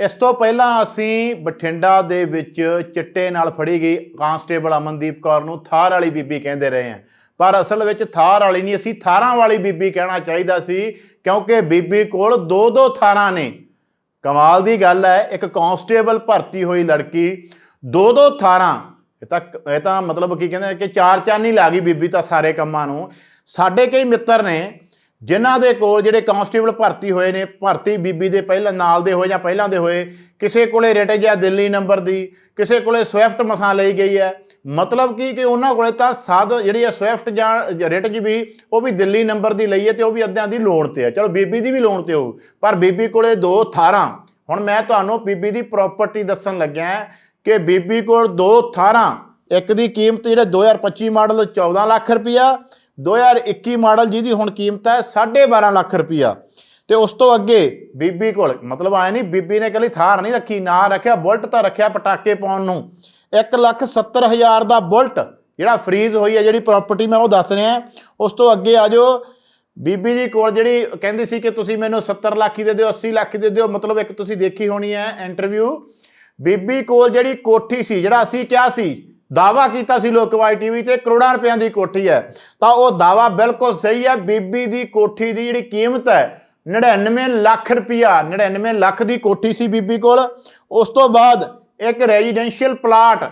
ਇਸ ਤੋਂ ਪਹਿਲਾਂ ਅਸੀਂ ਬਠਿੰਡਾ ਦੇ ਵਿੱਚ ਚਿੱਟੇ ਨਾਲ ਫੜੀ ਗਈ ਕਾਂਸਟੇਬਲ ਅਮਨਦੀਪ ਕੌਰ ਨੂੰ, ਥਾਰ ਵਾਲੀ ਬੀਬੀ ਕਹਿੰਦੇ ਰਹੇ ਹਾਂ। ਪਰ ਅਸਲ ਵਿੱਚ ਥਾਰ ਵਾਲੀ ਨਹੀਂ, ਅਸੀਂ ਥਾਰਾਂ ਵਾਲੀ ਬੀਬੀ ਕਹਿਣਾ ਚਾਹੀਦਾ ਸੀ, ਕਿਉਂਕਿ ਬੀਬੀ ਕੋਲ ਦੋ ਦੋ ਥਾਰਾਂ ਨੇ। ਕਮਾਲ ਦੀ ਗੱਲ ਹੈ, ਇੱਕ ਕਾਂਸਟੇਬਲ ਭਰਤੀ ਹੋਈ ਲੜਕੀ, ਦੋ ਦੋ ਥਾਰਾਂ। ਇਹ ਤਾਂ ਇਹ ਤਾਂ ਮਤਲਬ ਕੀ ਕਹਿੰਦੇ ਕਿ ਚਾਰ ਚਾਨੀ ਲਾ ਗਈ ਬੀਬੀ ਤਾਂ ਸਾਰੇ ਕੰਮਾਂ ਨੂੰ। ਸਾਡੇ ਕਈ ਮਿੱਤਰ ਨੇ ਜਿਨ੍ਹਾਂ ਦੇ ਕੋਲ ਜਿਹੜੇ ਕਾਂਸਟੇਬਲ ਭਰਤੀ ਹੋਏ ਨੇ, ਭਰਤੀ ਬੀਬੀ ਦੇ ਪਹਿਲਾਂ ਨਾਲ ਦੇ ਹੋਏ ਜਾਂ ਪਹਿਲਾਂ ਦੇ ਹੋਏ, ਕਿਸੇ ਕੋਲੇ ਰੇਟ ਜਾਂ ਦਿੱਲੀ ਨੰਬਰ ਦੀ, ਕਿਸੇ ਕੋਲੇ ਸਵਿਫਟ ਮਸਾਂ ਲਈ ਗਈ ਹੈ। ਮਤਲਬ ਕੀ ਕਿ ਉਹਨਾਂ ਕੋਲੇ ਤਾਂ ਸਾਧ ਜਿਹੜੀ ਹੈ ਸਵਿਫਟ ਜਾਂ ਰੇਟ ਵੀ, ਉਹ ਵੀ ਦਿੱਲੀ ਨੰਬਰ ਦੀ ਲਈ ਹੈ ਤੇ ਉਹ ਵੀ ਅੱਧਿਆਂ ਦੀ ਲੋਨ ਤੇ ਹੈ। ਚਲੋ ਬੀਬੀ ਦੀ ਵੀ ਲੋਨ ਤੇ ਹੋਊ, ਪਰ ਬੀਬੀ ਕੋਲੇ ਦੋ ਥਾਰਾਂ। ਹੁਣ ਮੈਂ ਤੁਹਾਨੂੰ ਬੀਬੀ ਦੀ ਪ੍ਰਾਪਰਟੀ ਦੱਸਣ ਲੱਗਿਆ ਕਿ ਬੀਬੀ ਕੋਲ ਦੋ ਥਾਰਾਂ। ਇੱਕ ਦੀ ਕੀਮਤ ਜਿਹੜੇ 2025 ਮਾਡਲ 14 ਲੱਖ ਰੁਪਇਆ 2021 ਮਾਡਲ ਜਿਹਦੀ ਹੁਣ ਕੀਮਤ ਹੈ 12.5 ਲੱਖ ਰੁਪਇਆ ਤੇ ਉਸ ਤੋਂ ਅੱਗੇ ਬੀਬੀ ਕੋਲ, ਮਤਲਬ ਆਏ ਨਹੀਂ, ਬੀਬੀ ਨੇ ਕੱਲੀ ਥਾਰ ਨਹੀਂ ਰੱਖੀ, ਨਾ ਰੱਖਿਆ, ਬੁਲਟ ਤਾਂ ਰੱਖਿਆ ਪਟਾਕੇ ਪਾਉਣ ਨੂੰ। 1 ਲੱਖ 70 ਹਜ਼ਾਰ ਦਾ ਬੁਲਟ, ਜਿਹੜਾ ਫਰੀਜ਼ ਹੋਈ ਹੈ, ਜਿਹੜੀ ਪ੍ਰਾਪਰਟੀ ਮੈਂ ਉਹ ਦੱਸ ਰਿਹਾ। ਉਸ ਤੋਂ ਅੱਗੇ ਆ ਜਾਓ, ਬੀਬੀ ਜੀ ਕੋਲ ਜਿਹੜੀ ਕਹਿੰਦੀ ਸੀ ਕਿ ਤੁਸੀਂ ਮੈਨੂੰ 70 ਲੱਖ ਹੀ ਦੇ ਦਿਓ 80 ਲੱਖ ਹੀ ਦੇ ਦਿਓ, ਮਤਲਬ ਇੱਕ ਤੁਸੀਂ ਦੇਖੀ ਹੋਣੀ ਹੈ ਇੰਟਰਵਿਊ ਬੀਬੀ ਕੋਲ ਜਿਹੜੀ ਕੋਠੀ ਸੀ, ਜਿਹੜਾ ਅਸੀਂ ਕਿਹਾ ਸੀ ਦਾਵਾ ਕੀਤਾ ਸੀ ਲੋਕਵਾਈ ਟੀਵੀ ਤੇ ਕਰੋੜਾਂ ਰੁਪਈਆਂ ਦੀ ਕੋਠੀ ਹੈ। ਤਾਂ ਉਹ ਦਾਵਾ ਬਿਲਕੁਲ ਸਹੀ ਹੈ। ਬੀਬੀ ਦੀ ਕੋਠੀ ਦੀ ਜਿਹੜੀ ਕੀਮਤ ਹੈ 99 ਲੱਖ ਰੁਪਈਆ 99 ਲੱਖ ਦੀ ਕੋਠੀ ਸੀ ਬੀਬੀ ਕੋਲ। ਉਸ ਤੋਂ ਬਾਅਦ ਇੱਕ ਰੈਜ਼ੀਡੈਂਸ਼ੀਅਲ ਪਲਾਟ,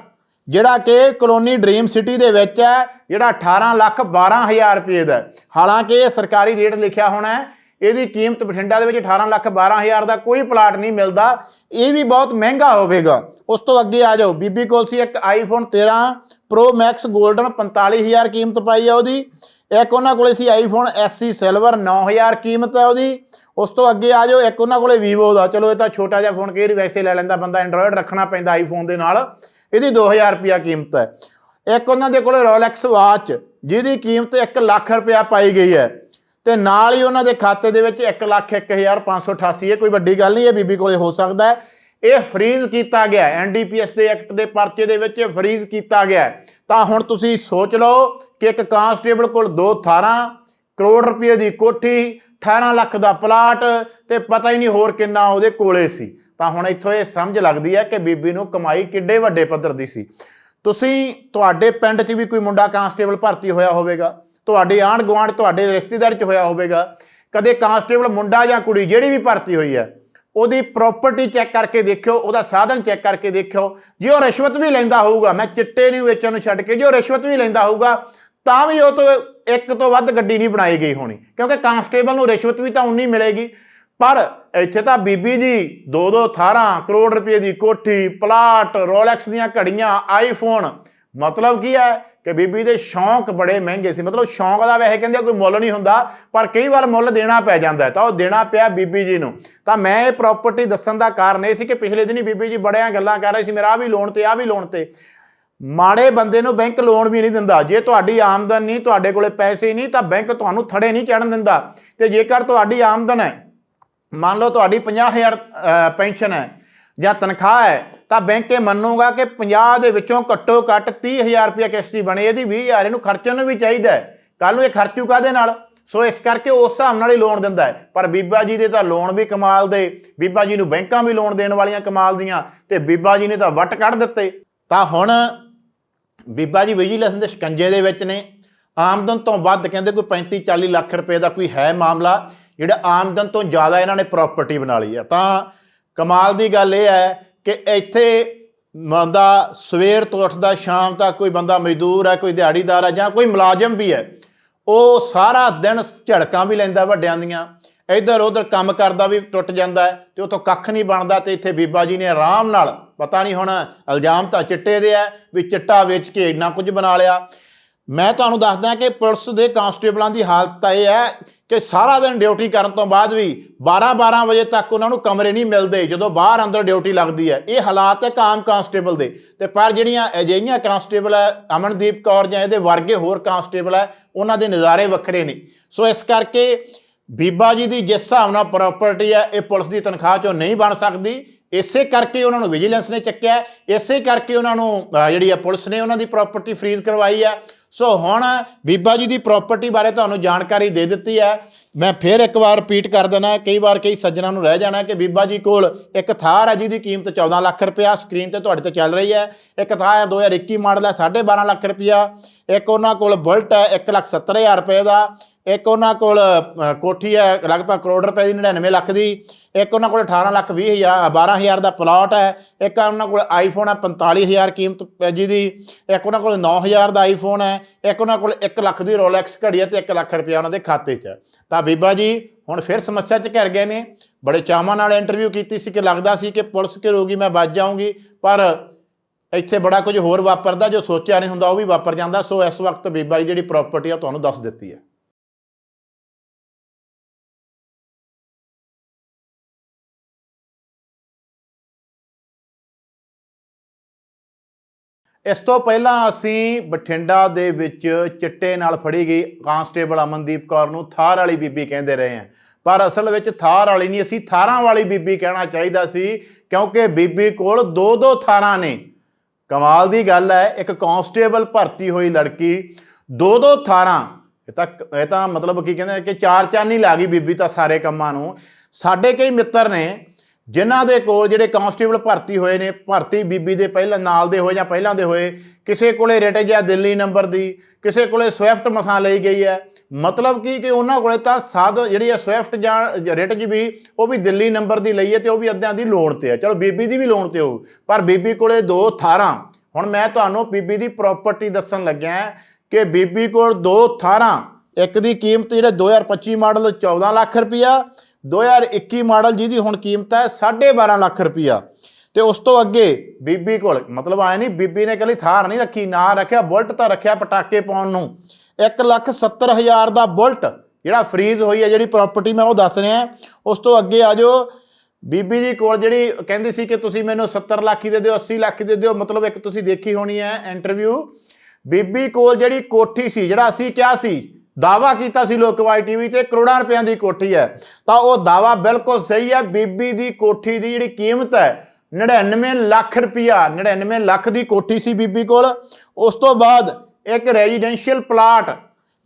ਜਿਹੜਾ ਕਿ ਕਲੋਨੀ ਡ੍ਰੀਮ ਸਿਟੀ ਦੇ ਵਿੱਚ ਹੈ, ਜਿਹੜਾ 18 ਲੱਖ 12 ਹਜ਼ਾਰ ਰੁਪਏ ਦਾ ਹਾਲਾਂਕਿ ਇਹ ਸਰਕਾਰੀ ਰੇਟ ਲਿਖਿਆ ਹੋਣਾ ਹੈ। ਇਹਦੀ ਕੀਮਤ ਬਠਿੰਡਾ ਦੇ ਵਿੱਚ 18 ਲੱਖ 12 ਹਜ਼ਾਰ ਦਾ ਕੋਈ ਪਲਾਟ ਨਹੀਂ ਮਿਲਦਾ, ਇਹ ਵੀ ਬਹੁਤ ਮਹਿੰਗਾ ਹੋਵੇਗਾ। ਉਸ ਤੋਂ ਅੱਗੇ ਆ ਜਾਓ, ਬੀਬੀ ਕੋਲ ਸੀ ਇੱਕ ਆਈਫੋਨ 13 ਪ੍ਰੋ ਮੈਕਸ 골ਡਨ 45000 ਕੀਮਤ ਪਾਈ ਆ ਉਹਦੀ। ਇੱਕ ਉਹਨਾਂ ਕੋਲੇ ਸੀ ਆਈਫੋਨ SC ਸਿਲਵਰ 9000 ਕੀਮਤ ਹੈ ਉਹਦੀ। ਉਸ ਤੋਂ ਅੱਗੇ ਆ ਜਾਓ, ਇੱਕ ਉਹਨਾਂ ਕੋਲੇ ਵੀਵੋ ਦਾ। ਚਲੋ, ਇਹ ਤਾਂ ਛੋਟਾ ਜਿਹਾ ਫੋਨ ਕਈ ਵਾਰੀ ਵੈਸੇ ਲੈ ਲੈਂਦਾ ਬੰਦਾ ਐਂਡਰੋਇਡ ਰੱਖਣਾ ਪੈਂਦਾ ਆਈਫੋਨ ਦੇ ਨਾਲ। ਇਹਦੀ 2000 ਰੁਪਿਆ ਕੀਮਤ ਹੈ। ਇੱਕ ਉਹਨਾਂ ਦੇ ਕੋਲੇ ਰੋਲੈਕਸ ਵਾਚ ਜਿਹਦੀ ਕੀਮਤ 1 ਲੱਖ ਰੁਪਿਆ ਪਾਈ ਗਈ ਹੈ। ਤੇ ਨਾਲ ਹੀ ਉਹਨਾਂ ਦੇ ਖਾਤੇ ਦੇ ਵਿੱਚ 1 ਲੱਖ 1588 ਇਹ ਕੋਈ ਵੱਡੀ ਗੱਲ ਨਹੀਂ ਹੈ ਬੀਬੀ ਕੋਲੇ ਹੋ ਸਕਦਾ ਹੈ। ਇਹ ਫਰੀਜ਼ ਕੀਤਾ ਗਿਆ ਐਨਡੀਪੀਐਸ ਦੇ ਐਕਟ ਦੇ ਪਰਚੇ ਦੇ ਵਿੱਚ ਫਰੀਜ਼ ਕੀਤਾ ਗਿਆ ਤਾਂ ਹੁਣ ਤੁਸੀਂ ਸੋਚ ਲਓ ਕਿ ਇੱਕ ਕਾਂਸਟੇਬਲ ਕੋਲ ਦੋ ਥਾਰਾਂ, ਕਰੋੜ ਰੁਪਏ ਦੀ ਕੋਠੀ 18 ਲੱਖ ਦਾ ਪਲਾਟ ਤੇ ਪਤਾ ਹੀ ਨਹੀਂ ਹੋਰ ਕਿੰਨਾ ਉਹਦੇ ਕੋਲੇ ਸੀ। ਤਾਂ ਹੁਣ ਇੱਥੋਂ ਇਹ ਸਮਝ ਲੱਗਦੀ ਹੈ ਕਿ ਬੀਬੀ ਨੂੰ ਕਮਾਈ ਕਿੱਡੇ ਵੱਡੇ ਪੱਧਰ ਦੀ ਸੀ। ਤੁਸੀਂ ਤੁਹਾਡੇ ਪਿੰਡ 'ਚ ਵੀ ਕੋਈ ਮੁੰਡਾ ਕਾਂਸਟੇਬਲ ਭਰਤੀ ਹੋਇਆ ਹੋਵੇਗਾ। ਤੁਹਾਡੇ ਆਂਢ ਗੁਆਂਢ ਤੁਹਾਡੇ ਰਿਸ਼ਤੇਦਾਰ 'ਚ ਹੋਇਆ ਹੋਵੇਗਾ, ਕਦੇ ਕਾਂਸਟੇਬਲ ਮੁੰਡਾ ਜਾਂ ਕੁੜੀ ਜਿਹੜੀ ਵੀ ਭਰਤੀ ਹੋਈ ਹੈ, ਉਹਦੀ ਪ੍ਰਾਪਰਟੀ ਚੈੱਕ ਕਰਕੇ ਦੇਖਿਓ, ਉਹਦਾ ਸਾਧਨ ਚੈੱਕ ਕਰਕੇ ਦੇਖਿਓ, ਜੇ ਉਹ ਰਿਸ਼ਵਤ ਵੀ ਲੈਂਦਾ ਹੋਊਗਾ, ਮੈਂ ਚਿੱਟੇ ਨੂੰ ਵੇਚਣ ਨੂੰ ਛੱਡ ਕੇ, ਜੇ ਉਹ ਰਿਸ਼ਵਤ ਵੀ ਲੈਂਦਾ ਹੋਊਗਾ, ਤਾਂ ਵੀ ਉਹ ਤੋਂ ਇੱਕ ਤੋਂ ਵੱਧ ਗੱਡੀ ਨਹੀਂ ਬਣਾਈ ਗਈ ਹੋਣੀ, ਕਿਉਂਕਿ ਕਾਂਸਟੇਬਲ ਨੂੰ ਰਿਸ਼ਵਤ ਵੀ ਤਾਂ ਉਨੀ ਮਿਲੇਗੀ। ਪਰ ਇੱਥੇ ਤਾਂ ਬੀਬੀ ਜੀ ਦੋ ਦੋ 18 ਕਰੋੜ ਰੁਪਏ ਦੀ ਕੋਠੀ, ਪਲਾਟ, ਰੋਲੈਕਸ ਦੀਆਂ ਘੜੀਆਂ ਆਈਫੋਨ ਮਤਲਬ ਕੀ ਹੈ? ਕਿ ਬੀਬੀ ਦੇ ਸ਼ੌਂਕ ਬੜੇ ਮਹਿੰਗੇ ਸੀ। ਮਤਲਬ ਸ਼ੌਂਕ ਦਾ ਵੈਸੇ ਕਹਿੰਦੇ ਕੋਈ ਮੁੱਲ ਨਹੀਂ ਹੁੰਦਾ ਪਰ ਕਈ ਵਾਰ ਮੁੱਲ ਦੇਣਾ ਪੈ ਜਾਂਦਾ ਤਾਂ ਉਹ ਦੇਣਾ ਪਿਆ ਬੀਬੀ ਜੀ ਨੂੰ। ਤਾਂ ਮੈਂ ਇਹ ਪ੍ਰਾਪਰਟੀ ਦੱਸਣ ਦਾ ਕਾਰਨ ਇਹ ਸੀ ਕਿ ਪਿਛਲੇ ਦਿਨੀ ਬੀਬੀ ਜੀ ਬੜਿਆਂ ਗੱਲਾਂ ਕਰ ਰਹੇ ਸੀ ਮੇਰਾ ਆਹ ਵੀ ਲੋਨ ਤੇ ਆ ਵੀ ਲੋਨ ਤੇ। ਮਾੜੇ ਬੰਦੇ ਨੂੰ ਬੈਂਕ ਲੋਨ ਵੀ ਨਹੀਂ ਦਿੰਦਾ। ਜੇ ਤੁਹਾਡੀ ਆਮਦਨ ਨਹੀਂ ਤੁਹਾਡੇ ਕੋਲੇ ਪੈਸੇ ਨਹੀਂ ਤਾਂ ਬੈਂਕ ਤੁਹਾਨੂੰ ਥੜੇ ਨਹੀਂ ਚੜਨ ਦਿੰਦਾ। ਤੇ ਜੇਕਰ ਤੁਹਾਡੀ ਆਮਦਨ ਹੈ ਮੰਨ ਲਓ ਤੁਹਾਡੀ 50000 ਅਹ, ਪੈਨਸ਼ਨ ਹੈ ਜਾਂ ਤਨਖਾਹ ਹੈ ਤਾਂ ਬੈਂਕ ਇਹ ਮੰਨੂਗਾ ਕਿ 50 ਦੇ ਵਿੱਚੋਂ ਘੱਟੋ ਘੱਟ 30000 ਰੁਪਏ ਕਿਸ਼ਤੀ ਬਣੇ, ਇਹਦੀ 20000 ਇਹਨੂੰ ਖਰਚਣ ਨੂੰ ਵੀ ਚਾਹੀਦਾ ਹੈ। ਕੱਲ ਨੂੰ ਇਹ ਖਰਚੂ ਕਾਦੇ ਨਾਲ? ਸੋ ਇਸ ਕਰਕੇ ਉਸ ਹਿਸਾਬ ਨਾਲ ਹੀ ਲੋਨ ਦਿੰਦਾ ਹੈ। ਪਰ ਬੀਬਾ ਜੀ ਦੇ ਤਾਂ ਲੋਨ ਵੀ ਕਮਾਲ ਦੇ, ਬੀਬਾ ਜੀ ਨੂੰ ਬੈਂਕਾਂ ਵੀ ਲੋਨ ਦੇਣ ਵਾਲੀਆਂ ਕਮਾਲ ਦੀਆਂ ਤੇ ਬੀਬਾ ਜੀ ਨੇ ਤਾਂ ਵੱਟ ਕੱਢ ਦਿੱਤੇ। ਤਾਂ ਹੁਣ ਬੀਬਾ ਜੀ ਵਿਜੀਲੈਂਸ ਦੇ ਸ਼ਿਕੰਜੇ ਦੇ ਵਿੱਚ ਨੇ। ਆਮਦਨ ਤੋਂ ਵੱਧ ਕਹਿੰਦੇ ਕੋਈ 35 40 ਲੱਖ ਰੁਪਏ ਦਾ ਕੋਈ ਹੈ ਮਾਮਲਾ, ਜਿਹੜਾ ਆਮਦਨ ਤੋਂ ਜ਼ਿਆਦਾ ਇਹਨਾਂ ਨੇ ਪ੍ਰਾਪਰਟੀ ਬਣਾ ਲਈ ਹੈ। ਤਾਂ ਕਮਾਲ ਦੀ ਗੱਲ ਇਹ ਹੈ ਕਿ ਇੱਥੇ ਬੰਦਾ ਸਵੇਰ ਤੋਂ ਉੱਠਦਾ, ਸ਼ਾਮ ਤੱਕ ਕੋਈ ਬੰਦਾ ਮਜ਼ਦੂਰ ਹੈ, ਕੋਈ ਦਿਹਾੜੀਦਾਰ ਹੈ ਜਾਂ ਕੋਈ ਮੁਲਾਜ਼ਮ ਵੀ ਹੈ, ਉਹ ਸਾਰਾ ਦਿਨ ਝੜਕਾਂ ਵੀ ਲੈਂਦਾ ਵੱਡਿਆਂ ਦੀਆਂ। ਇੱਧਰ ਉੱਧਰ ਕੰਮ ਕਰਦਾ ਵੀ ਟੁੱਟ ਜਾਂਦਾ ਹੈ ਤੇ ਉਤੋਂ ਕੱਖ ਨਹੀਂ ਬਣਦਾ ਤੇ ਇੱਥੇ ਬੀਬਾ ਜੀ ਨੇ ਆਰਾਮ ਨਾਲ, ਪਤਾ ਨਹੀਂ ਹੁਣ ਇਲਜ਼ਾਮ ਤਾਂ ਚਿੱਟੇ ਦੇ ਆ ਵੀ ਚਿੱਟਾ ਵੇਚ ਕੇ ਇੰਨਾ ਕੁਝ ਬਣਾ ਲਿਆ। ਮੈਂ ਤੁਹਾਨੂੰ ਦੱਸਦਾ ਕਿ ਪੁਲਿਸ ਦੇ ਕਾਂਸਟੇਬਲਾਂ ਦੀ ਹਾਲਤ ਤਾਂ ਇਹ ਹੈ ਕਿ ਸਾਰਾ ਦਿਨ ਡਿਊਟੀ ਕਰਨ ਤੋਂ ਬਾਅਦ ਵੀ 12-12 ਵਜੇ ਤੱਕ ਉਹਨਾਂ ਨੂੰ ਕਮਰੇ ਨਹੀਂ ਮਿਲਦੇ, ਜਦੋਂ ਬਾਹਰ ਅੰਦਰ ਡਿਊਟੀ ਲੱਗਦੀ ਹੈ। ਇਹ ਹਾਲਾਤ ਹੈ ਕਾਮ ਕਾਂਸਟੇਬਲ ਦੇ। ਤੇ ਪਰ ਜਿਹੜੀਆਂ ਅਜਿਹੀਆਂ ਕਾਂਸਟੇਬਲ ਹੈ, ਅਮਨਦੀਪ ਕੌਰ ਜਾਂ ਇਹਦੇ ਵਰਗੇ ਹੋਰ ਕਾਂਸਟੇਬਲ ਹੈ, ਉਹਨਾਂ ਦੇ ਨਜ਼ਾਰੇ ਵੱਖਰੇ ਨੇ। ਸੋ ਇਸ ਕਰਕੇ ਬੀਬਾ ਜੀ ਦੀ ਜਿਸ ਹਿਸਾਬ ਨਾਲ ਪ੍ਰਾਪਰਟੀ ਹੈ, ਇਹ ਪੁਲਿਸ ਦੀ ਤਨਖਾਹ ਚੋਂ ਨਹੀਂ ਬਣ ਸਕਦੀ। ਇਸੇ ਕਰਕੇ ਉਹਨਾਂ ਨੂੰ ਵਿਜੀਲੈਂਸ ਨੇ ਚੱਕਿਆ। ਇਸੇ ਕਰਕੇ ਉਹਨਾਂ ਨੂੰ ਜਿਹੜੀ ਆ ਪੁਲਿਸ ਨੇ ਉਹਨਾਂ ਦੀ ਪ੍ਰਾਪਰਟੀ ਫਰੀਜ਼ ਕਰਵਾਈ ਹੈ। ਸੋ ਹੁਣ ਬੀਬਾ ਜੀ ਦੀ ਪ੍ਰਾਪਰਟੀ ਬਾਰੇ ਤੁਹਾਨੂੰ ਜਾਣਕਾਰੀ ਦੇ ਦਿੱਤੀ ਹੈ। ਮੈਂ ਫਿਰ ਇੱਕ ਵਾਰ ਰਿਪੀਟ ਕਰ ਦੇਣਾ ਕਈ ਵਾਰ ਕਈ ਸੱਜਣਾ ਨੂੰ ਰਹਿ ਜਾਣਾ ਕਿ ਬੀਬਾ ਜੀ ਕੋਲ ਇੱਕ ਥਾਰ ਹੈ ਜਿਹਦੀ ਕੀਮਤ 14 ਲੱਖ ਰੁਪਇਆ ਸਕਰੀਨ ਤੇ ਤੁਹਾਡੇ ਤੇ ਚੱਲ ਰਹੀ ਹੈ। ਇੱਕ ਥਾਰ ਹੈ 2021 ਮਾਡਲ ਹੈ 12.5 ਲੱਖ ਰੁਪਇਆ। ਇੱਕ ਉਹਨਾਂ ਕੋਲ ਬੁਲਟ ਹੈ 1,70,000 ਰੁਪਏ ਦਾ। ਇੱਕ ਉਹਨਾਂ ਕੋਲ ਕੋਠੀ ਹੈ, ਲਗਭਗ ਕਰੋੜ ਰੁਪਏ ਦੀ 99 ਲੱਖ ਦੀ। ਇੱਕ ਉਹਨਾਂ ਕੋਲ 18 ਲੱਖ 20 ਹਜ਼ਾਰ 12000 ਦਾ ਪਲਾਟ ਹੈ। ਇੱਕ ਉਹਨਾਂ ਕੋਲ ਆਈਫੋਨ ਹੈ 45000 ਕੀਮਤ ਜੀ ਦੀ। ਇੱਕ ਉਹਨਾਂ ਕੋਲ 9000 ਦਾ ਆਈਫੋਨ ਹੈ। ਇੱਕ ਉਹਨਾਂ ਕੋਲ 1 ਲੱਖ ਦੀ ਰੋਲੈਕਸ ਘੜੀ ਹੈ ਤੇ 1 ਲੱਖ ਰੁਪਇਆ ਉਹਨਾਂ ਦੇ ਖਾਤੇ 'ਚ ਤਾਂ ਬੀਬਾ ਜੀ, ਹੁਣ ਫਿਰ ਸਮੱਸਿਆ 'ਚ ਘਿਰ ਗਏ ਨੇ। ਬੜੇ ਚਾਵਾਂ ਨਾਲ ਇੰਟਰਵਿਊ ਕੀਤੀ ਸੀ ਕਿ ਲੱਗਦਾ ਸੀ ਕਿ ਪੁਲਿਸ ਘਿਰੂਗੀ ਮੈਂ ਬਚ ਜਾਊਂਗੀ। ਪਰ ਇੱਥੇ ਬੜਾ ਕੁਝ ਹੋਰ ਵਾਪਰਦਾ, ਜੋ ਸੋਚਿਆ ਨਹੀਂ ਹੁੰਦਾ, ਉਹ ਵੀ ਵਾਪਰ ਜਾਂਦਾ। ਸੋ ਇਸ ਵਕਤ ਬੀਬਾ ਜੀ, ਜਿਹੜੀ ਪ੍ਰਾਪਰਟੀ ਆ ਤੁਹਾਨੂੰ ਦੱਸ ਦਿੱਤੀ ਹੈ। ਇਸ ਤੋਂ ਪਹਿਲਾਂ ਅਸੀਂ ਬਠਿੰਡਾ ਦੇ ਵਿੱਚ ਚਿੱਟੇ ਨਾਲ ਫੜੀ ਗਈ ਕਾਂਸਟੇਬਲ ਅਮਨਦੀਪ ਕੌਰ ਨੂੰ ਥਾਰ ਵਾਲੀ ਬੀਬੀ ਕਹਿੰਦੇ ਰਹੇ ਹਾਂ ਪਰ ਅਸਲ ਵਿੱਚ ਥਾਰ ਵਾਲੀ ਨਹੀਂ, ਅਸੀਂ ਥਾਰਾਂ ਵਾਲੀ ਬੀਬੀ ਕਹਿਣਾ ਚਾਹੀਦਾ ਸੀ, ਕਿਉਂਕਿ ਬੀਬੀ ਕੋਲ ਦੋ ਦੋ ਥਾਰਾਂ ਨੇ। ਕਮਾਲ ਦੀ ਗੱਲ ਹੈ, ਇੱਕ ਕਾਂਸਟੇਬਲ ਭਰਤੀ ਹੋਈ ਲੜਕੀ ਦੋ ਦੋ ਥਾਰਾਂ। ਇਹ ਤਾਂ ਇਹ ਤਾਂ ਮਤਲਬ ਕੀ ਕਹਿੰਦੇ ਕਿ ਚਾਰ ਚਾਨੀ ਲਾ ਗਈ ਬੀਬੀ ਤਾਂ ਸਾਰੇ ਕੰਮਾਂ ਨੂੰ। ਸਾਡੇ ਕਈ ਮਿੱਤਰ ਨੇ ਜਿਨ੍ਹਾਂ ਦੇ ਕੋਲ ਜਿਹੜੇ ਕਾਂਸਟੇਬਲ ਭਰਤੀ ਹੋਏ ਨੇ, ਭਰਤੀ ਬੀਬੀ ਦੇ ਪਹਿਲਾਂ ਨਾਲ ਦੇ ਹੋਏ ਜਾਂ ਪਹਿਲਾਂ ਦੇ ਹੋਏ, ਕਿਸੇ ਕੋਲੇ ਰਿਟ ਹੈ ਦਿੱਲੀ ਨੰਬਰ ਦੀ, ਕਿਸੇ ਕੋਲੇ ਸਵਿਫਟ ਮਸਾਂ ਲਈ ਗਈ ਹੈ। ਮਤਲਬ ਕੀ ਕਿ ਉਹਨਾਂ ਕੋਲੇ ਤਾਂ ਸਾਧ ਜਿਹੜੀ ਹੈ ਸਵਿਫਟ ਜਾਂ ਰਿਟ ਵੀ, ਉਹ ਵੀ ਦਿੱਲੀ ਨੰਬਰ ਦੀ ਲਈ ਹੈ ਤੇ ਉਹ ਵੀ ਅੱਧਿਆਂ ਦੀ ਲੋਨ ਤੇ ਹੈ। ਚਲੋ ਬੀਬੀ ਦੀ ਵੀ ਲੋਨ ਤੇ ਹੋਊ, ਪਰ ਬੀਬੀ ਕੋਲੇ ਦੋ ਥਾਰਾਂ। ਹੁਣ ਮੈਂ ਤੁਹਾਨੂੰ ਬੀਬੀ ਦੀ ਪ੍ਰਾਪਰਟੀ ਦੱਸਣ ਲੱਗਿਆ ਕਿ ਬੀਬੀ ਕੋਲ ਦੋ ਥਾਰਾਂ। ਇੱਕ ਦੀ ਕੀਮਤ ਜਿਹੜੇ 2025 ਮਾਡਲ 14 ਲੱਖ ਰੁਪਇਆ 2021 ਮਾਡਲ ਜਿਹਦੀ ਹੁਣ ਕੀਮਤ ਹੈ 12.5 ਲੱਖ ਰੁਪਇਆ ਤੇ ਉਸ ਤੋਂ ਅੱਗੇ ਬੀਬੀ ਕੋਲ, ਮਤਲਬ ਆਏ ਨਹੀਂ, ਬੀਬੀ ਨੇ ਕੱਲੀ ਥਾਰ ਨਹੀਂ ਰੱਖੀ, ਨਾ ਰੱਖਿਆ, ਬੁਲਟ ਤਾਂ ਰੱਖਿਆ ਪਟਾਕੇ ਪਾਉਣ ਨੂੰ। 170000 ਦਾ ਬੁਲਟ, ਜਿਹੜਾ ਫਰੀਜ਼ ਹੋਈ ਹੈ, ਜਿਹੜੀ ਪ੍ਰਾਪਰਟੀ ਮੈਂ ਉਹ ਦੱਸ ਰਿਹਾ। ਉਸ ਤੋਂ ਅੱਗੇ ਆ ਜਾਓ, ਬੀਬੀ ਜੀ ਕੋਲ ਜਿਹੜੀ ਕਹਿੰਦੀ ਸੀ ਕਿ ਤੁਸੀਂ ਮੈਨੂੰ 70 ਲੱਖ ਹੀ ਦੇ ਦਿਓ 80 ਲੱਖ ਦੇ ਦਿਓ, ਮਤਲਬ ਇੱਕ ਤੁਸੀਂ ਦੇਖੀ ਹੋਣੀ ਹੈ ਇੰਟਰਵਿਊ ਬੀਬੀ ਕੋਲ ਜਿਹੜੀ ਕੋਠੀ ਸੀ, ਜਿਹੜਾ ਅਸੀਂ ਕਿਹਾ ਸੀ ਦਾਵਾ ਕੀਤਾ ਸੀ ਲੋਕਵਾਈ ਟੀਵੀ ਤੇ, ਕਰੋੜਾਂ ਰੁਪਈਆਂ ਦੀ ਕੋਠੀ ਹੈ। ਤਾਂ ਉਹ ਦਾਵਾ ਬਿਲਕੁਲ ਸਹੀ ਹੈ, ਬੀਬੀ ਦੀ ਕੋਠੀ ਦੀ ਜਿਹੜੀ ਕੀਮਤ ਹੈ 99 ਲੱਖ ਰੁਪਈਆ 99 ਲੱਖ ਦੀ ਕੋਠੀ ਸੀ ਬੀਬੀ ਕੋਲ। ਉਸ ਤੋਂ ਬਾਅਦ ਇੱਕ ਰੈਜ਼ੀਡੈਂਸ਼ੀਅਲ ਪਲਾਟ,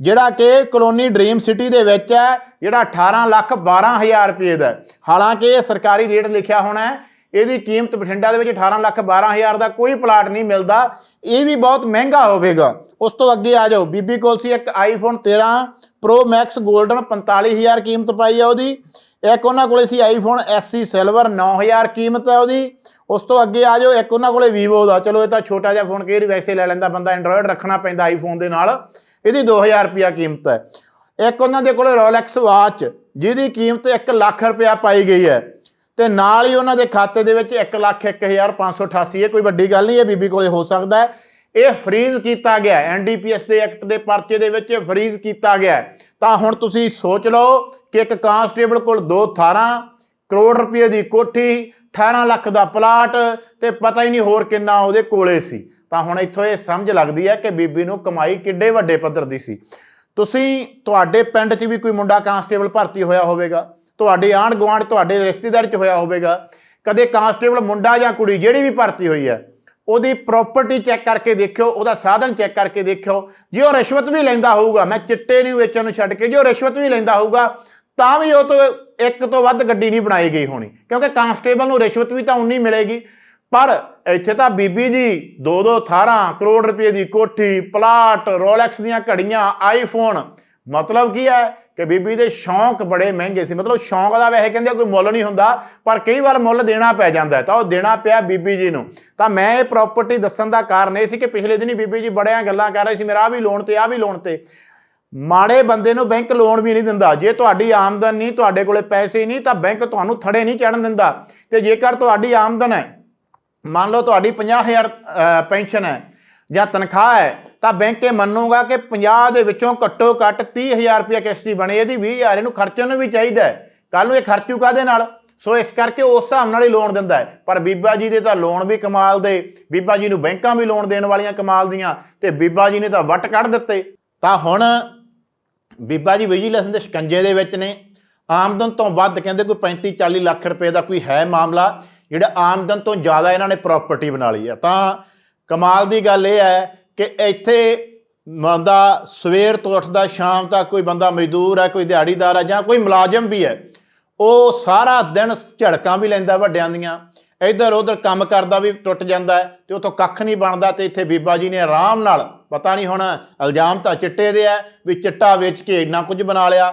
ਜਿਹੜਾ ਕਿ ਕਲੋਨੀ ਡ੍ਰੀਮ ਸਿਟੀ ਦੇ ਵਿੱਚ ਹੈ, ਜਿਹੜਾ 18 ਲੱਖ 12000 ਰੁਪਏ ਦਾ ਹਾਲਾਂਕਿ ਇਹ ਸਰਕਾਰੀ ਰੇਟ ਲਿਖਿਆ ਹੋਣਾ ਹੈ ਇਹਦੀ ਕੀਮਤ ਬਠਿੰਡਾ ਦੇ ਵਿੱਚ 18 ਲੱਖ 12000 ਦਾ ਕੋਈ ਪਲਾਟ ਨਹੀਂ ਮਿਲਦਾ, ਇਹ ਵੀ ਬਹੁਤ ਮਹਿੰਗਾ ਹੋਵੇਗਾ। ਉਸ ਤੋਂ ਅੱਗੇ ਆ ਜਾਓ। ਬੀਬੀ ਕੋਲ ਸੀ ਇੱਕ ਆਈਫੋਨ 13 Pro Max 골ਡਨ 45000 ਕੀਮਤ ਪਾਈ ਆ ਉਹਦੀ। ਇੱਕ ਉਹਨਾਂ ਕੋਲੇ ਸੀ ਆਈਫੋਨ SC ਸਿਲਵਰ 9000 ਕੀਮਤ ਹੈ ਉਹਦੀ। ਉਸ ਤੋਂ ਅੱਗੇ ਆ ਜਾਓ। ਇੱਕ ਉਹਨਾਂ ਕੋਲੇ Vivo ਦਾ। ਚਲੋ, ਇਹ ਤਾਂ ਛੋਟਾ ਜਿਹਾ ਫੋਨ ਕਈ ਵਾਰੀ ਵੈਸੇ ਲੈ ਲੈਂਦਾ ਬੰਦਾ। ਐਂਡਰੋਇਡ ਰੱਖਣਾ ਪੈਂਦਾ ਆਈਫੋਨ ਦੇ ਨਾਲ। ਇਹਦੀ 2000 ਰੁਪਿਆ ਕੀਮਤ ਹੈ। ਇੱਕ ਉਹਨਾਂ ਦੇ ਕੋਲੇ Rolex ਵਾਚ ਜਿਹਦੀ ਕੀਮਤ 1 ਲੱਖ ਰੁਪਿਆ ਪਾਈ ਗਈ ਹੈ। ਤੇ ਨਾਲ ਹੀ ਉਹਨਾਂ ਦੇ ਖਾਤੇ ਦੇ ਵਿੱਚ 1 ਲੱਖ 1588 ਇਹ ਕੋਈ ਵੱਡੀ ਗੱਲ ਨਹੀਂ, ਇਹ ਬੀਬੀ ਕੋਲੇ ਹੋ ਸਕਦਾ ਹੈ। ਇਹ ਫਰੀਜ਼ ਕੀਤਾ ਗਿਆ ਐਨਡੀਪੀਐਸ ਦੇ ਐਕਟ ਦੇ ਪਰਚੇ ਦੇ ਵਿੱਚ ਇਹ ਫਰੀਜ਼ ਕੀਤਾ ਗਿਆ ਤਾਂ ਹੁਣ ਤੁਸੀਂ ਸੋਚ ਲਓ ਕਿ ਇੱਕ ਕਾਂਸਟੇਬਲ ਕੋਲ ਦੋ ਥਾਰਾਂ, ਕਰੋੜ ਰੁਪਏ ਦੀ ਕੋਠੀ 18 ਲੱਖ ਦਾ ਪਲਾਟ ਤੇ ਪਤਾ ਹੀ ਨਹੀਂ ਹੋਰ ਕਿੰਨਾ ਉਹਦੇ ਕੋਲੇ ਸੀ। ਤਾਂ ਹੁਣ ਇੱਥੋਂ ਇਹ ਸਮਝ ਲੱਗਦੀ ਹੈ ਕਿ ਬੀਬੀ ਨੂੰ ਕਮਾਈ ਕਿੱਡੇ ਵੱਡੇ ਪੱਧਰ ਦੀ ਸੀ। ਤੁਸੀਂ ਤੁਹਾਡੇ ਪਿੰਡ 'ਚ ਵੀ ਕੋਈ ਮੁੰਡਾ ਕਾਂਸਟੇਬਲ ਭਰਤੀ ਹੋਇਆ ਹੋਵੇਗਾ? ਤੁਹਾਡੇ ਆਂਢ ਗੁਆਂਢ ਤੁਹਾਡੇ ਰਿਸ਼ਤੇਦਾਰ 'ਚ ਹੋਇਆ ਹੋਵੇਗਾ, ਕਦੇ ਕਾਂਸਟੇਬਲ ਮੁੰਡਾ ਜਾਂ ਕੁੜੀ ਜਿਹੜੀ ਵੀ ਭਰਤੀ ਹੋਈ ਹੈ, ਉਹਦੀ ਪ੍ਰਾਪਰਟੀ ਚੈੱਕ ਕਰਕੇ ਦੇਖਿਓ, ਉਹਦਾ ਸਾਧਨ ਚੈੱਕ ਕਰਕੇ ਦੇਖਿਓ, ਜੇ ਉਹ ਰਿਸ਼ਵਤ ਵੀ ਲੈਂਦਾ ਹੋਊਗਾ, ਮੈਂ ਚਿੱਟੇ ਨੂੰ ਵੇਚਣ ਨੂੰ ਛੱਡ ਕੇ, ਜੇ ਉਹ ਰਿਸ਼ਵਤ ਵੀ ਲੈਂਦਾ ਹੋਊਗਾ, ਤਾਂ ਵੀ ਉਹ ਤੋਂ ਇੱਕ ਤੋਂ ਵੱਧ ਗੱਡੀ ਨਹੀਂ ਬਣਾਈ ਗਈ ਹੋਣੀ, ਕਿਉਂਕਿ ਕਾਂਸਟੇਬਲ ਨੂੰ ਰਿਸ਼ਵਤ ਵੀ ਤਾਂ ਉਨੀ ਮਿਲੇਗੀ, ਪਰ ਇੱਥੇ ਤਾਂ ਬੀਬੀ ਜੀ ਦੋ ਦੋ ਥਾਰਾਂ ਕਰੋੜ ਰੁਪਏ ਦੀ ਕੋਠੀ, ਪਲਾਟ ਰੋਲੈਕਸ ਦੀਆਂ ਘੜੀਆਂ ਆਈਫੋਨ ਮਤਲਬ ਕੀ ਹੈ ਕਿ ਬੀਬੀ ਦੇ ਸ਼ੌਂਕ ਬੜੇ ਮਹਿੰਗੇ ਸੀ। ਮਤਲਬ ਸ਼ੌਂਕ ਦਾ ਵੈਸੇ ਕਹਿੰਦੇ ਕੋਈ ਮੁੱਲ ਨਹੀਂ ਹੁੰਦਾ ਪਰ ਕਈ ਵਾਰ ਮੁੱਲ ਦੇਣਾ ਪੈ ਜਾਂਦਾ ਤਾਂ ਉਹ ਦੇਣਾ ਪਿਆ ਬੀਬੀ ਜੀ ਨੂੰ। ਤਾਂ ਮੈਂ ਇਹ ਪ੍ਰਾਪਰਟੀ ਦੱਸਣ ਦਾ ਕਾਰਨ ਇਹ ਸੀ ਕਿ ਪਿਛਲੇ ਦਿਨੀ ਬੀਬੀ ਜੀ ਬੜਿਆਂ ਗੱਲਾਂ ਕਰ ਰਹੇ ਸੀ ਮੇਰਾ ਆ ਵੀ ਲੋਨ ਤੇ ਆ ਵੀ ਲੋਨ ਤੇ। ਮਾੜੇ ਬੰਦੇ ਨੂੰ ਬੈਂਕ ਲੋਨ ਵੀ ਨਹੀਂ ਦਿੰਦਾ। ਜੇ ਤੁਹਾਡੀ ਆਮਦਨ ਨਹੀਂ ਤੁਹਾਡੇ ਕੋਲੇ ਪੈਸੇ ਨਹੀਂ ਤਾਂ ਬੈਂਕ ਤੁਹਾਨੂੰ ਥੜੇ ਨਹੀਂ ਚੜਨ ਦਿੰਦਾ। ਤੇ ਜੇਕਰ ਤੁਹਾਡੀ ਆਮਦਨ ਹੈ ਮੰਨ ਲਓ ਤੁਹਾਡੀ 50000 ਅ, ਪੈਨਸ਼ਨ ਹੈ ਜਾਂ ਤਨਖਾਹ ਹੈ ਤਾਂ ਬੈਂਕ ਇਹ ਮੰਨੂਗਾ ਕਿ 50 ਦੇ ਵਿੱਚੋਂ ਘੱਟੋ ਘੱਟ 30000 ਰੁਪਏ ਕਿਸ਼ਤੀ ਬਣੇ, ਇਹਦੀ 20000 ਇਹਨੂੰ ਖਰਚਣ ਨੂੰ ਵੀ ਚਾਹੀਦਾ ਹੈ। ਕੱਲ ਨੂੰ ਇਹ ਖਰਚੂ ਕਾਦੇ ਨਾਲ? ਸੋ ਇਸ ਕਰਕੇ ਉਸ ਹਿਸਾਬ ਨਾਲ ਹੀ ਲੋਨ ਦਿੰਦਾ ਹੈ। ਪਰ ਬੀਬਾ ਜੀ ਦੇ ਤਾਂ ਲੋਨ ਵੀ ਕਮਾਲ ਦੇ, ਬੀਬਾ ਜੀ ਨੂੰ ਬੈਂਕਾਂ ਵੀ ਲੋਨ ਦੇਣ ਵਾਲੀਆਂ ਕਮਾਲ ਦੀਆਂ ਤੇ ਬੀਬਾ ਜੀ ਨੇ ਤਾਂ ਵੱਟ ਕੱਢ ਦਿੱਤੇ। ਤਾਂ ਹੁਣ ਬੀਬਾ ਜੀ ਵਿਜੀਲੈਂਸ ਦੇ ਸ਼ਿਕੰਜੇ ਦੇ ਵਿੱਚ ਨੇ। ਆਮਦਨ ਤੋਂ ਵੱਧ ਕਹਿੰਦੇ ਕੋਈ 35 40 ਲੱਖ ਰੁਪਏ ਦਾ ਕੋਈ ਹੈ ਮਾਮਲਾ, ਜਿਹੜਾ ਆਮਦਨ ਤੋਂ ਜ਼ਿਆਦਾ ਇਹਨਾਂ ਨੇ ਪ੍ਰਾਪਰਟੀ ਬਣਾ ਲਈ ਹੈ। ਤਾਂ ਕਮਾਲ ਦੀ ਗੱਲ ਇਹ ਹੈ ਕਿ ਇੱਥੇ ਬੰਦਾ ਸਵੇਰ ਤੋਂ ਉੱਠਦਾ, ਸ਼ਾਮ ਤੱਕ ਕੋਈ ਬੰਦਾ ਮਜ਼ਦੂਰ ਹੈ, ਕੋਈ ਦਿਹਾੜੀਦਾਰ ਹੈ ਜਾਂ ਕੋਈ ਮੁਲਾਜ਼ਮ ਵੀ ਹੈ, ਉਹ ਸਾਰਾ ਦਿਨ ਝੜਕਾਂ ਵੀ ਲੈਂਦਾ ਵੱਡਿਆਂ ਦੀਆਂ, ਇੱਧਰ ਉੱਧਰ ਕੰਮ ਕਰਦਾ ਵੀ ਟੁੱਟ ਜਾਂਦਾ ਹੈ ਤੇ ਉਤੋਂ ਕੱਖ ਨਹੀਂ ਬਣਦਾ ਤੇ ਇੱਥੇ ਬੀਬਾ ਜੀ ਨੇ ਆਰਾਮ ਨਾਲ, ਪਤਾ ਨਹੀਂ ਹੁਣ ਇਲਜ਼ਾਮ ਤਾਂ ਚਿੱਟੇ ਦੇ ਆ ਵੀ ਚਿੱਟਾ ਵੇਚ ਕੇ ਇੰਨਾ ਕੁਝ ਬਣਾ ਲਿਆ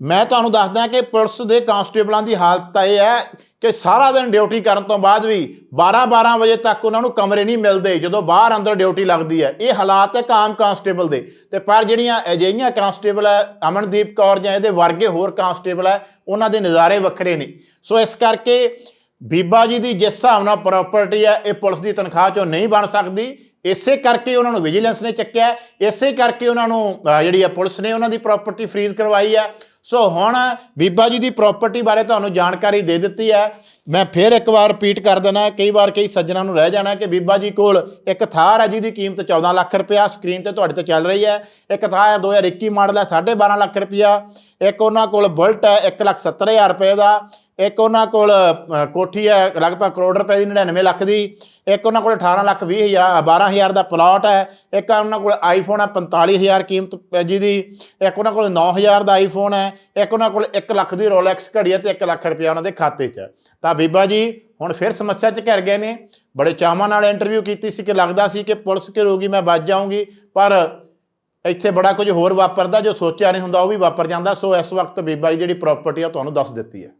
ਮੈਂ ਤੁਹਾਨੂੰ ਦੱਸਦਾ ਕਿ ਪੁਲਿਸ ਦੇ ਕਾਂਸਟੇਬਲਾਂ ਦੀ ਹਾਲਤ ਤਾਂ ਇਹ ਹੈ ਕਿ ਸਾਰਾ ਦਿਨ ਡਿਊਟੀ ਕਰਨ ਤੋਂ ਬਾਅਦ ਵੀ 12-12 ਵਜੇ ਤੱਕ ਉਹਨਾਂ ਨੂੰ ਕਮਰੇ ਨਹੀਂ ਮਿਲਦੇ, ਜਦੋਂ ਬਾਹਰ ਅੰਦਰ ਡਿਊਟੀ ਲੱਗਦੀ ਹੈ। ਇਹ ਹਾਲਾਤ ਹੈ ਕਾਮ ਕਾਂਸਟੇਬਲ ਦੇ। ਤੇ ਪਰ ਜਿਹੜੀਆਂ ਅਜਿਹੀਆਂ ਕਾਂਸਟੇਬਲ ਹੈ, ਅਮਨਦੀਪ ਕੌਰ ਜਾਂ ਇਹਦੇ ਵਰਗੇ ਹੋਰ ਕਾਂਸਟੇਬਲ ਹੈ, ਉਹਨਾਂ ਦੇ ਨਜ਼ਾਰੇ ਵੱਖਰੇ ਨੇ। ਸੋ ਇਸ ਕਰਕੇ ਬੀਬਾ ਜੀ ਦੀ ਜਿਸ ਹਿਸਾਬ ਨਾਲ ਪ੍ਰਾਪਰਟੀ ਹੈ, ਇਹ ਪੁਲਿਸ ਦੀ ਤਨਖਾਹ ਚੋਂ ਨਹੀਂ ਬਣ ਸਕਦੀ। ਇਸੇ ਕਰਕੇ ਉਹਨਾਂ ਨੂੰ ਵਿਜੀਲੈਂਸ ਨੇ ਚੱਕਿਆ। ਇਸੇ ਕਰਕੇ ਉਹਨਾਂ ਨੂੰ ਜਿਹੜੀ ਹੈ ਪੁਲਿਸ ਨੇ ਉਹਨਾਂ ਦੀ ਪ੍ਰਾਪਰਟੀ ਫ੍ਰੀਜ਼ ਕਰਵਾਈ ਹੈ। ਸੋ ਹੁਣ ਬੀਬਾ ਜੀ ਦੀ ਪ੍ਰਾਪਰਟੀ ਬਾਰੇ ਤੁਹਾਨੂੰ ਜਾਣਕਾਰੀ ਦੇ ਦਿੱਤੀ ਹੈ। ਮੈਂ ਫਿਰ ਇੱਕ ਵਾਰ ਰਿਪੀਟ ਕਰ ਦੇਣਾ ਕਈ ਵਾਰ ਕਈ ਸੱਜਣਾ ਨੂੰ ਰਹਿ ਜਾਣਾ ਕਿ ਬੀਬਾ ਜੀ ਕੋਲ ਇੱਕ ਥਾਰ ਹੈ ਜਿਹਦੀ ਕੀਮਤ 14 ਲੱਖ ਰੁਪਇਆ ਸਕਰੀਨ ਤੇ ਤੁਹਾਡੇ ਤੇ ਚੱਲ ਰਹੀ ਹੈ। ਇੱਕ ਥਾਰ ਹੈ 2021 ਮਾਡਲ ਹੈ 12.5 ਲੱਖ ਰੁਪਇਆ। ਇੱਕ ਉਹਨਾਂ ਕੋਲ ਬੁਲਟ ਹੈ 1 ਲੱਖ 70 ਹਜ਼ਾਰ ਰੁਪਏ ਦਾ। ਇੱਕ ਉਹਨਾਂ ਕੋਲ ਕੋਠੀ ਹੈ, ਲਗਭਗ ਕਰੋੜ ਰੁਪਏ ਦੀ 99 ਲੱਖ ਦੀ। ਇੱਕ ਉਹਨਾਂ ਕੋਲ 18 ਲੱਖ 20 ਹਜ਼ਾਰ 12 ਹਜ਼ਾਰ ਦਾ ਪਲਾਟ ਹੈ। ਇੱਕ ਉਹਨਾਂ ਕੋਲ ਆਈਫੋਨ ਹੈ 45000 ਕੀਮਤ ਪੈ ਜਿਹਦੀ ਇੱਕ ਉਹਨਾਂ ਕੋਲ 9000 ਦਾ ਆਈਫੋਨ ਹੈ। ਇੱਕ ਉਹਨਾਂ ਕੋਲ 1 ਲੱਖ ਦੀ ਰੋਲੈਕਸ ਘੜੀ ਹੈ ਤੇ 1 ਲੱਖ ਰੁਪਇਆ ਉਹਨਾਂ ਦੇ ਖਾਤੇ 'ਚ ਤਾਂ ਬੀਬਾ ਜੀ, ਹੁਣ ਫਿਰ ਸਮੱਸਿਆ 'ਚ ਘਿਰ ਗਏ ਨੇ। ਬੜੇ ਚਾਵਾਂ ਨਾਲ ਇੰਟਰਵਿਊ ਕੀਤੀ ਸੀ ਕਿ ਲੱਗਦਾ ਸੀ ਕਿ ਪੁਲਿਸ ਘਿਰੂਗੀ ਮੈਂ ਬਚ ਜਾਊਂਗੀ। ਪਰ ਇੱਥੇ ਬੜਾ ਕੁਝ ਹੋਰ ਵਾਪਰਦਾ, ਜੋ ਸੋਚਿਆ ਨਹੀਂ ਹੁੰਦਾ, ਉਹ ਵੀ ਵਾਪਰ ਜਾਂਦਾ। ਸੋ ਇਸ ਵਕਤ ਬੀਬਾ ਜੀ, ਜਿਹੜੀ ਪ੍ਰਾਪਰਟੀ ਆ ਤੁਹਾਨੂੰ ਦੱਸ ਦਿੱਤੀ ਹੈ।